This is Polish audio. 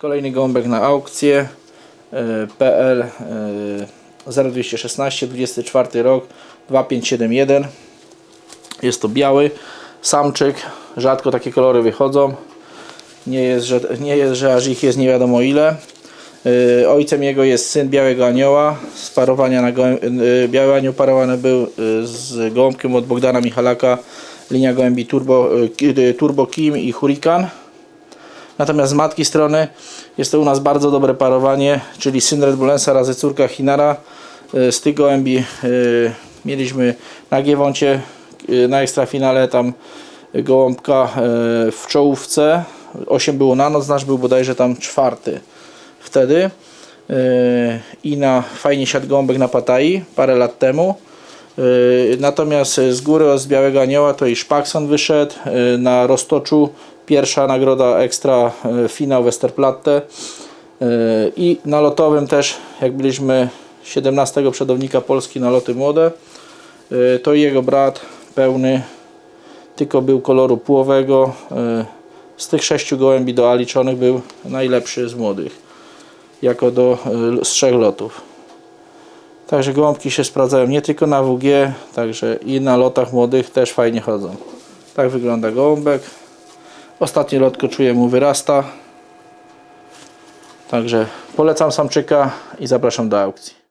Kolejny gąbek na aukcję PL e, 0216 24 rok 2571 jest to biały samczyk rzadko takie kolory wychodzą. Nie jest, że, nie jest, że aż ich jest nie wiadomo ile. E, ojcem jego jest syn Białego Anioła. Z parowania na gołę, e, Biały Anioł parowany był e, z gołąbkiem od Bogdana Michalaka. Linia gołębi Turbo, Turbo Kim i Hurrikan Natomiast z matki strony jest to u nas bardzo dobre parowanie, czyli syn Red Bullensa razy córka Hinara. Y, Z tych gołębi y, mieliśmy na Giewoncie y, na ekstrafinale tam gołąbka w czołówce. 8 było na noc, nasz był bodajże tam czwarty wtedy. I na fajnie siadł gołąbek na Patai parę lat temu. Y, Natomiast z góry z Białego Anioła to i Szpakson wyszedł y, na roztoczu. Pierwsza nagroda ekstra y, finał Westerplatte. I na lotowym też, jak byliśmy 17 przodownika Polski na loty młode, to jego brat pełny, tylko był koloru płowego. Z tych sześciu gołębi do A liczonych był najlepszy z młodych, jako do z trzech lotów. Także gołąbki się sprawdzają nie tylko na WG, także i na lotach młodych też fajnie chodzą. Tak wygląda gołąbek. Ostatni lot czuję mu wyrasta. Także polecam samczyka i zapraszam do aukcji.